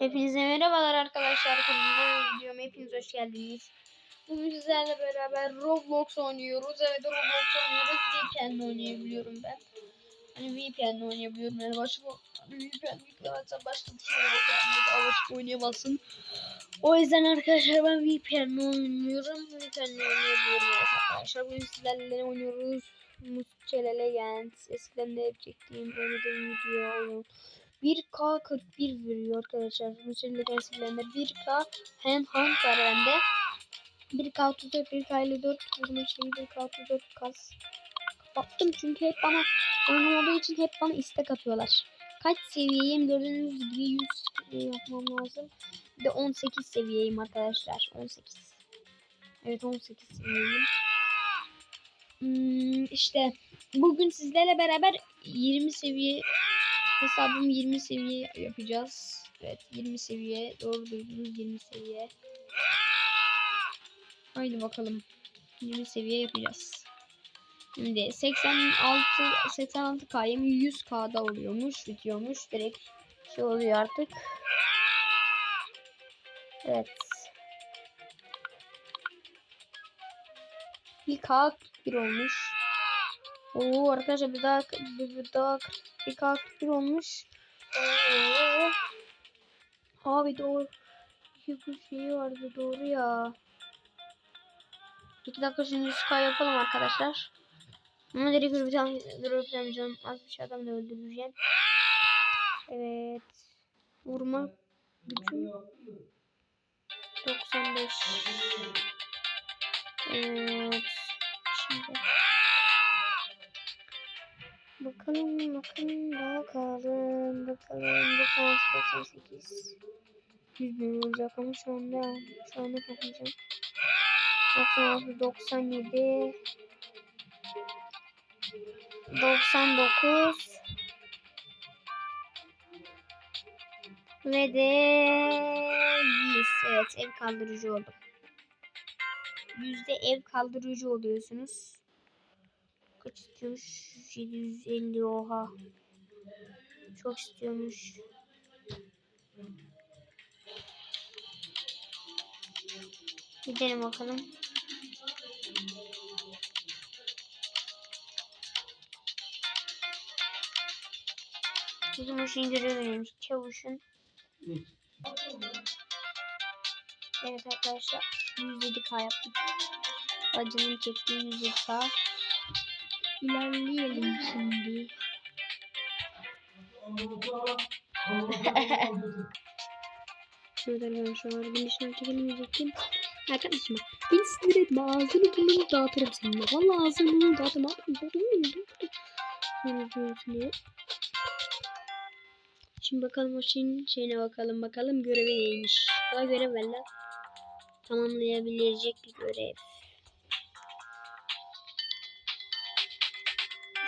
Hepinize merhabalar arkadaşlar. Kanalıma videoma hepiniz hoş geldiniz. Bugün sizlerle beraber Roblox oynuyoruz. Evet Roblox oynuyoruz. VPN'le oynayabiliyorum ben. Hani VPN'le oynayabiliyorum. Yani başka hani VPN yüklemezsen başka bir şey başka oynayamazsın. O yüzden arkadaşlar ben VPN'le oynuyorum. VPN'le oynayabiliyorum arkadaşlar. Bugün sizlerle oynuyoruz. Musçele Legends. Eskiden de hep çektiğim oynadığım video oyun. 1K 41 veriyor arkadaşlar. Müsellek ensilerinde 1K hem ham var bende. 1K 34, 1K 54 vurma şeyi 1K 34 kas. Kapattım çünkü hep bana oynamadığı için hep bana istek atıyorlar. Kaç seviyeyim gördüğünüz gibi 100 seviye yapmam lazım. Bir de 18 seviyeyim arkadaşlar. 18. Evet 18 seviyeyim. Hmm, işte bugün sizlerle beraber 20 seviye hesabım 20 seviye yapacağız. Evet 20 seviye. Doğru duydunuz 20 seviye. Haydi bakalım. 20 seviye yapacağız. Şimdi 86 86 K'yım 100 K'da oluyormuş, bitiyormuş. Direkt şey oluyor artık. Evet. Bir K bir olmuş. Oo arkadaşlar bir daha bir, bir daha bir K bir olmuş. Oo. Abi doğru. Bir şey vardı doğru ya. İki dakika şimdi Sky yapalım arkadaşlar. Ama direkt bir tane öldüreceğim. Az bir şey adam da öldüreceğim. Evet. Vurma gücüm 95. Evet. Şimdi Bakalım bakalım bakalım bakalım. Bakalım 98 100 bin olacak ama şu anda şu anda bakacağım 96 97 99 ve de 100 evet ev kaldırıcı oldum yüzde ev kaldırıcı oluyorsunuz kaç istiyormuş 750 oha çok istiyormuş gidelim bakalım hoş indiriyoruz çavuşun. Evet arkadaşlar 107k yaptık. Acının çektiği 107k. İlerleyelim şimdi. Şöyle arkadaşlar ben işten çekelemeyecektim. Arkadaşım bak beni sinir etme ağzını burnunu dağıtırım seninle. Valla ağzını burnunu dağıtırım. Sonra Şimdi bakalım o şeyin şeyine bakalım bakalım görevi neymiş. Daha görev ver. Tamamlayabilecek bir görev.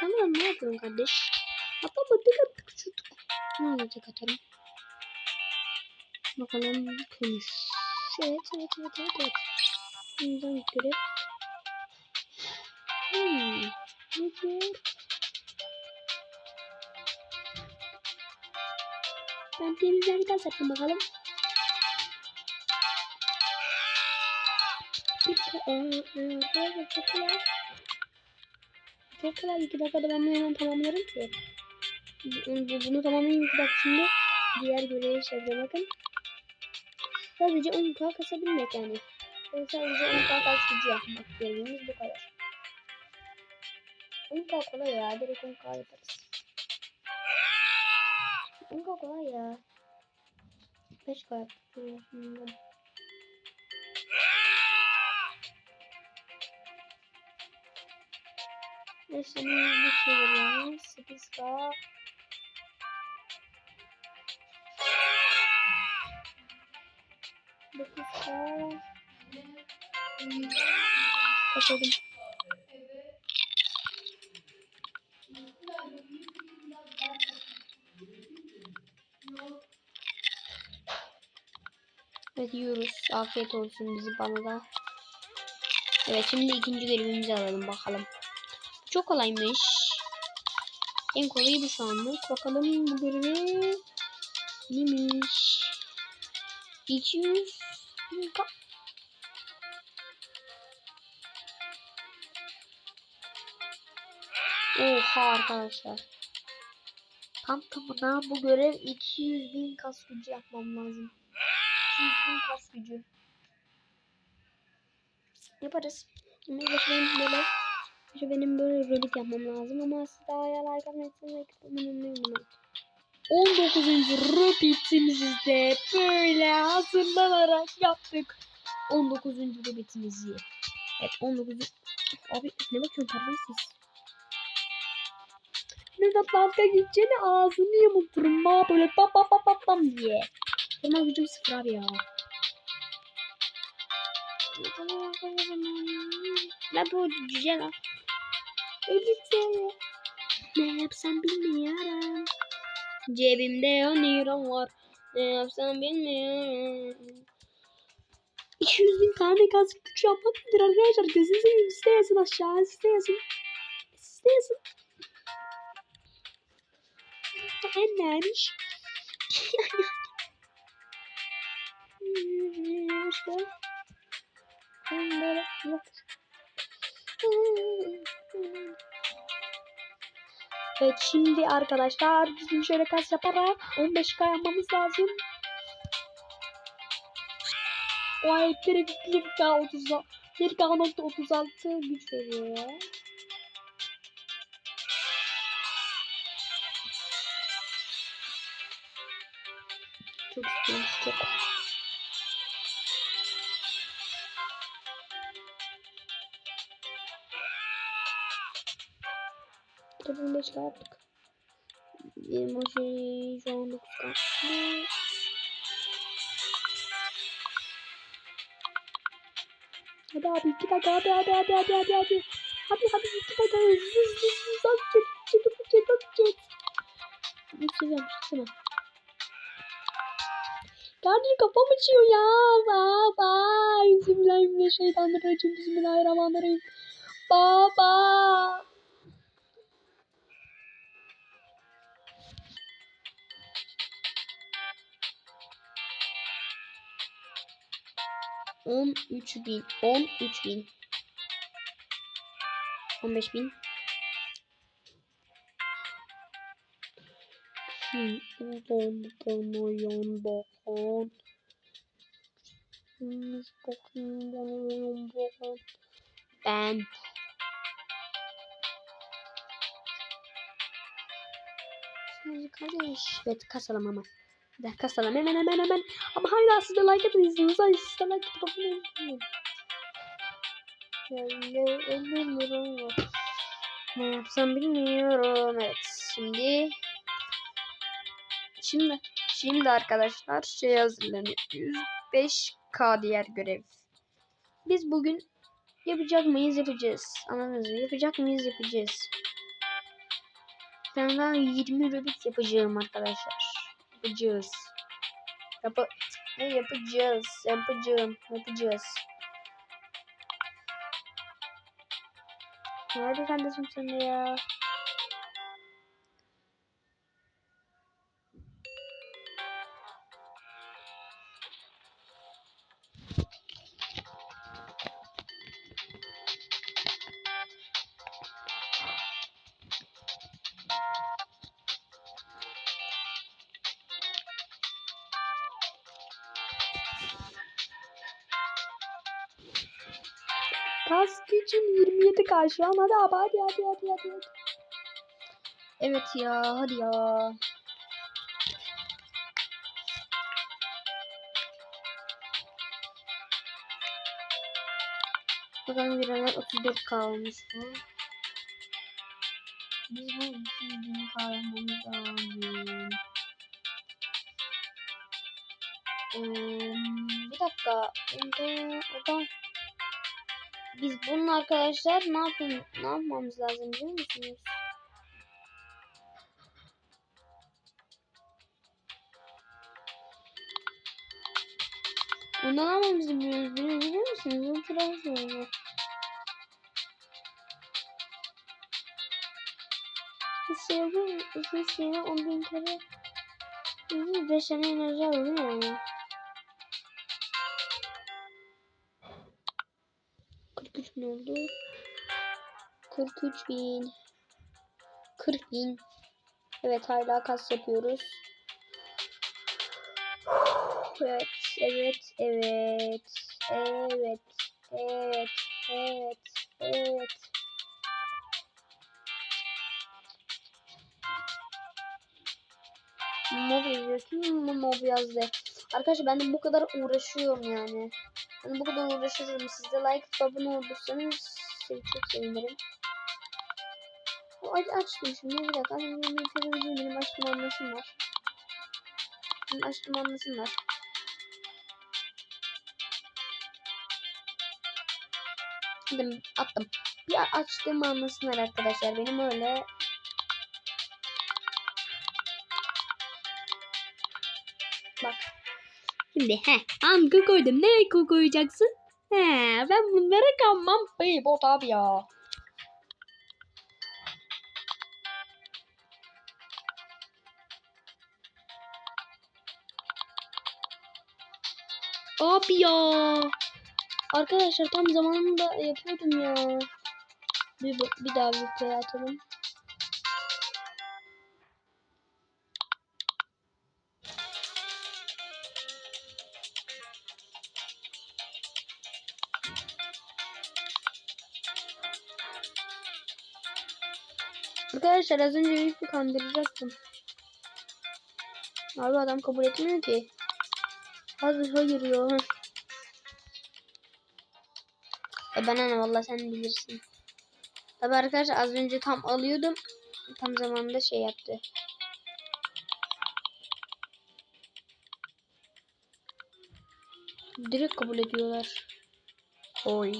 Tamam ne yapıyorsun kardeş? Atamadık attık çocuk. Ne olacak atarım. Bakalım konuş. Evet evet evet evet. evet. Bundan görev. Hmm. Ne diyor? Ben temizlerden sattım bakalım. Bir çok kolay. Çok kolay. İki dakikada ben bunu hemen tamamlarım ki. Bunu tamamlayayım iki dakika şimdi. Diğer görevi çevireceğim bakın. Sadece 10k kasabilmek yani. Ben sadece 10k kas gücü yapmak görevimiz bu kadar. 10k kolay ya. Direkt 10k yaparız. 10k kolay ya. 5k yaptık. Neyse bir şey veriyorum. 8k. Dokuz k. Kapadım. Evet yiyoruz. Afiyet olsun bizi bana da. Evet şimdi ikinci görevimizi alalım bakalım. Çok kolaymış. En kolayı bu şu anlık. Bakalım bu görevi neymiş. 200 bin ka Oha arkadaşlar. Tam tamına bu görev 200 bin kas gücü yapmam lazım. 200 bin kas gücü. Yaparız. Benim böyle başka benim böyle rolik yapmam lazım ama siz daha ya like atmayı unutmayın. 19. Rubit'imizi de böyle hazırlanarak yaptık. 19. Rubit'imizi. Evet 19. Abi ne bakıyorsun terbiyesiz. Nerede banka gideceğini ağzını yamulturum ha böyle pam pam pam pam pam diye. Hemen gücüm sıfır abi ya. Ne bu cüce lan? Elbise. Ne yapsam bilmiyorum. Cebimde 10 lira var. Ne yapsam bilmiyorum. 200 bin tane gaz güç yapmak nedir arkadaşlar? Gözünüzü seveyim. Siz de yazın aşağı. Siz de yazın. Siz de yazın. Enlermiş. İşte. Böyle yok. Evet şimdi arkadaşlar bizim şöyle kas yaparak 15k yapmamız lazım. O elektrik 1k 30 1k.36 güç veriyor. Çok istiyorum çok. Tabii 5 yaptık. Emoji şu an 9 kaldı. Hadi abi 2 dakika hadi hadi hadi hadi hadi hadi. Hadi hadi 2 dakika hızlı hızlı hızlı jet jet jet jet. Hiç seviyorum hiç seviyorum. Kardeşim kafam uçuyor ya. Baba. Bismillahirrahmanirrahim. Bismillahirrahmanirrahim. Baba. On üç bin. On üç bin. On beş bin. Kim ulan bana yan bakan? Kimmiş bakayım bana yan bakan? Ben. Şimdi kardeş. Evet kasalım ama. Hadi kasalım hemen hemen hemen. Ama hala siz de like atıyorsunuz. Hayır siz de like 50 lira var. Ne yapsam bilmiyorum. Evet şimdi Şimdi şimdi arkadaşlar şey hazırlanıyor. 105k diğer görev. Biz bugün yapacak mıyız yapacağız. Anladınız? Yapacak mıyız yapacağız. Ben daha 20 Rubik yapacağım arkadaşlar. Yapacağız. Yap ne yapacağız? Yapacağım. Yapacağız. Nerede kardeşim sen de ya? 27 karşı an hadi abi hadi hadi hadi hadi. Evet ya hadi ya. Bakalım birader 34 kalmış bu. Biz bu 200 kalmamız lazım. Ee, bir dakika. Önce oradan biz bunun arkadaşlar ne yapın ne yapmamız lazım biliyor musunuz? Ondan almamızı biliyoruz. Biliyor, biliyor musunuz? Ultra hızlı Hissediyorum. Hissediyorum 10 bin kere. Hızlı 5 tane enerji alıyor yani. Bin oldu. 43 bin. 40 bin. Evet hala kas yapıyoruz. Evet, evet, evet, evet, evet, evet, evet. Mob yazıyorsun mob yazdı. Arkadaşlar ben de bu kadar uğraşıyorum yani. Ben bu kadar uğraşıyorum. Siz de like atıp abone olursanız seni çok sevinirim. Aç açtım şimdi bir dakika. Benim benim benim açtım anlasınlar. Benim açtım anlasınlar. Dedim attım. Bir açtığımı anlasınlar arkadaşlar. Benim öyle Bak. Şimdi he anka koydum. Ne ko koyacaksın? He ben bunlara kanmam. Bey bot abi ya. Abi ya. Arkadaşlar tam zamanında yapıyordum ya. Bir, bir daha bir play atalım. Arkadaşlar az önce bir kandıracaktım. Abi adam kabul etmiyor ki. Hadi hayır ya. E bana ne valla sen bilirsin. Tabi arkadaşlar az önce tam alıyordum. Tam zamanında şey yaptı. Direkt kabul ediyorlar. Oy.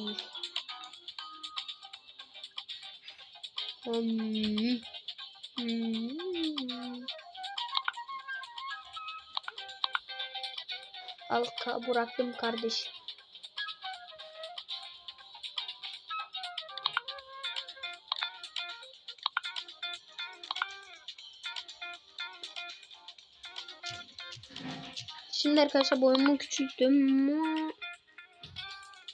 Hmm. Al bıraktım kardeş. Şimdi arkadaşlar boyumu küçülttüm.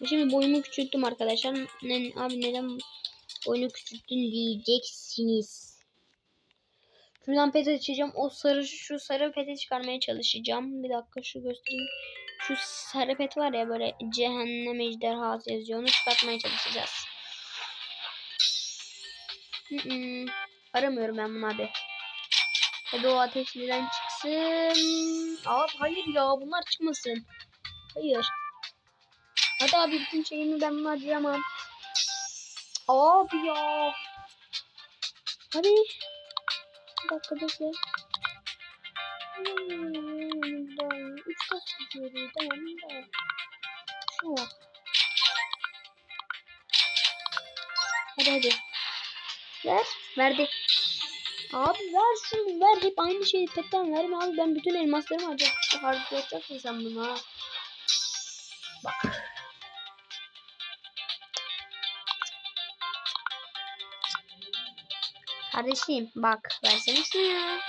Şimdi boyumu küçülttüm arkadaşlar. Ne, abi neden oyunu küçülttün diyeceksiniz. Şuradan pet açacağım. O sarı şu sarı peti çıkarmaya çalışacağım. Bir dakika şu göstereyim. Şu sarı pet var ya böyle cehennem ejderhası yazıyor. Onu çıkartmaya çalışacağız. Aramıyorum ben bunu abi. Hadi o ateşliden çıksın. Abi hayır ya bunlar çıkmasın. Hayır. Hadi abi bütün şeyimi ben bunu harcayamam. Abi ya. Hadi. Bir dakika bekle. Üç tas gidiyordu. Tamam da. Şu bak. Hadi hadi. Ver. Verdi. Abi ver şunu ver. Hep aynı şeyi petten verme abi. Ben bütün elmaslarımı harcayacak, harcayacaksın sen bunu ha. Bak. Kardeşim bak versene şunu ya.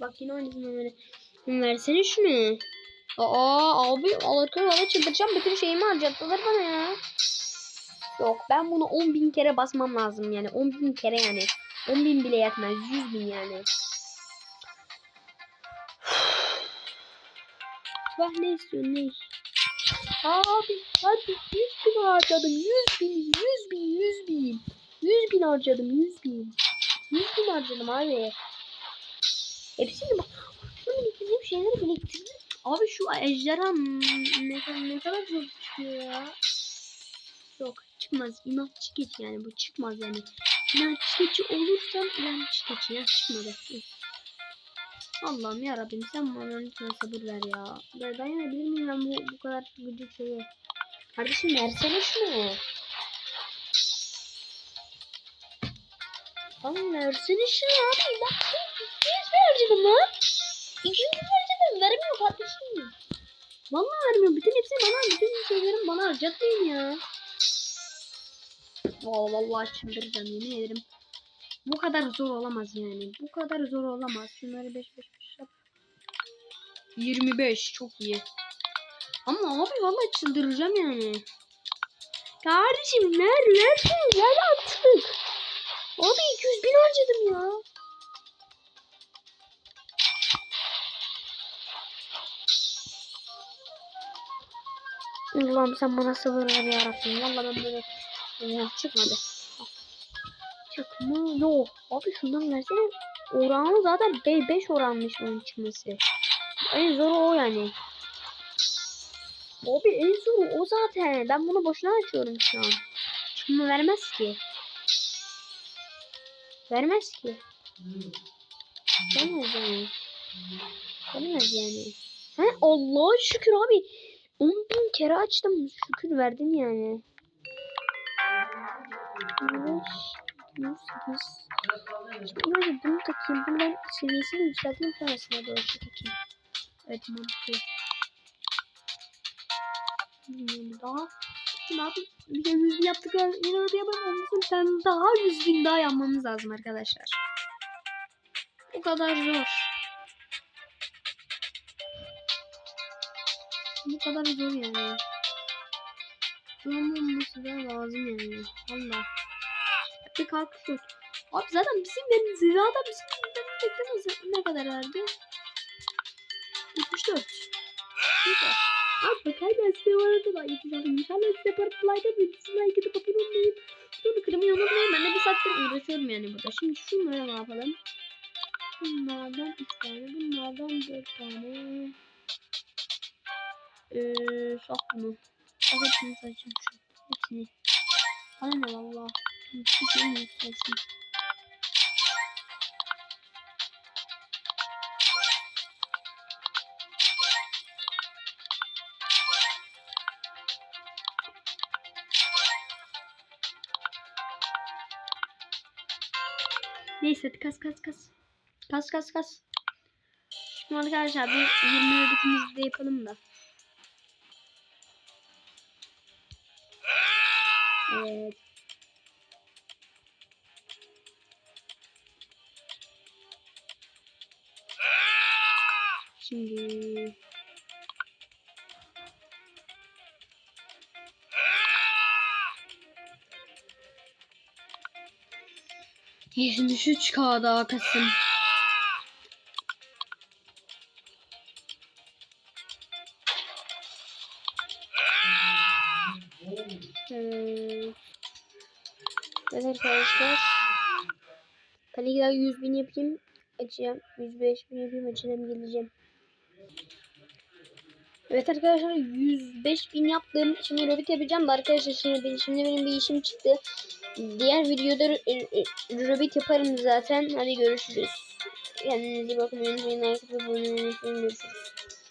Bak yine oynadın öyle. Versene şunu. Aa abi alırken valla çıldıracağım. Bütün şeyimi harcattılar bana ya. Yok ben bunu 10 bin kere basmam lazım yani. 10 bin kere yani. 10 bin bile yetmez. 100 bin yani. Bak ne istiyorsun ne? Abi hadi 100 bin harcadım. 100 bin, 100 bin, 100 bin. 100 bin harcadım, 100 bin. 100 bin harcadım abi. Hepsini bak. Şunu biriktirdiğim şeyleri biriktirdim. Abi şu ejderha ne, ne kadar zor çıkıyor ya. Yok çıkmaz. İnatçı geç yani bu çıkmaz yani. İnatçı geçi olursam inatçı geçi ya çıkmadı. Allah'ım ya Rabbim sen bana lütfen sabır ver ya. Ben dayanabilir miyim ben bu, bu kadar gıcık şeye? Kardeşim versene şunu. Tamam versene şunu abi. Bak 200 harcadım lan. 200 harcadım. Vermiyor kardeşim. Vallahi vermiyor. Bütün hepsini bana, bütün şeylerim bana harcatmayın ya. Vallahi, vallahi çıldıracağım yemin ederim. Bu kadar zor olamaz yani. Bu kadar zor olamaz. Şunları 5 5 5 yap. 25 çok iyi. Ama abi vallahi çıldıracağım yani. Kardeşim ver versin ver artık. Abi 200 bin harcadım ya. Allah'ım sen bana sabır ver yarabbim. Valla ben böyle ya, çıkmadı. Çıkmıyor. Abi şundan versene. Oranı zaten 5 oranmış onun çıkması. En zoru o yani. Abi en zoru o zaten. Ben bunu boşuna açıyorum şu an. Çıkma vermez ki. Vermez ki. Vermez yani. Vermez yani. He Allah'a şükür abi. 10 bin kere açtım. Şükür verdin yani. 25, 28. Şimdi önce bunu takayım. Bundan seviyesini yükselteyim sonrasında doğru takayım. Evet mantıklı. Hmm, daha Şimdi abi bir de 100 bin yaptık. Yine oraya yapamamızın sen daha 100 bin daha yapmamız lazım arkadaşlar. O kadar zor. Bu kadar zor yani. Olmaması da lazım yani. Valla. Bir kalkış yok. Abi zaten bizim benim zirada bizim benim tekten ne kadar verdi? 74. Süper. Abi bakayım size arada da yapacağım. İnşallah size partilerde bir like edip abone olmayı. Sonra kırmayı unutmayın. Ben de bir saattir uğraşıyorum yani burada. Şimdi şunları ne yapalım? Bunlardan 3 tane. Bunlardan 4 tane. Eee sok bunu. Sok hepsini sayacağım şu. Hepsini. Bana ne Neyse kas kas kas. Kas kas kas. Şimdi arkadaşlar bir 20 ödükümüzü de yapalım da. Evet. Şimdi üç K daha Kasım. Evet. Evet arkadaşlar. Daha 100 bin yapayım. Açacağım. 105 bin yapayım. Açacağım geleceğim. Evet arkadaşlar 105 bin yaptım. Şimdi Revit yapacağım da arkadaşlar şimdi, benim, şimdi benim bir işim çıktı. Diğer videoda Revit yaparım zaten. Hadi görüşürüz. Kendinize iyi bakın. Atıp abone olmayı unutmayın. Görüşürüz.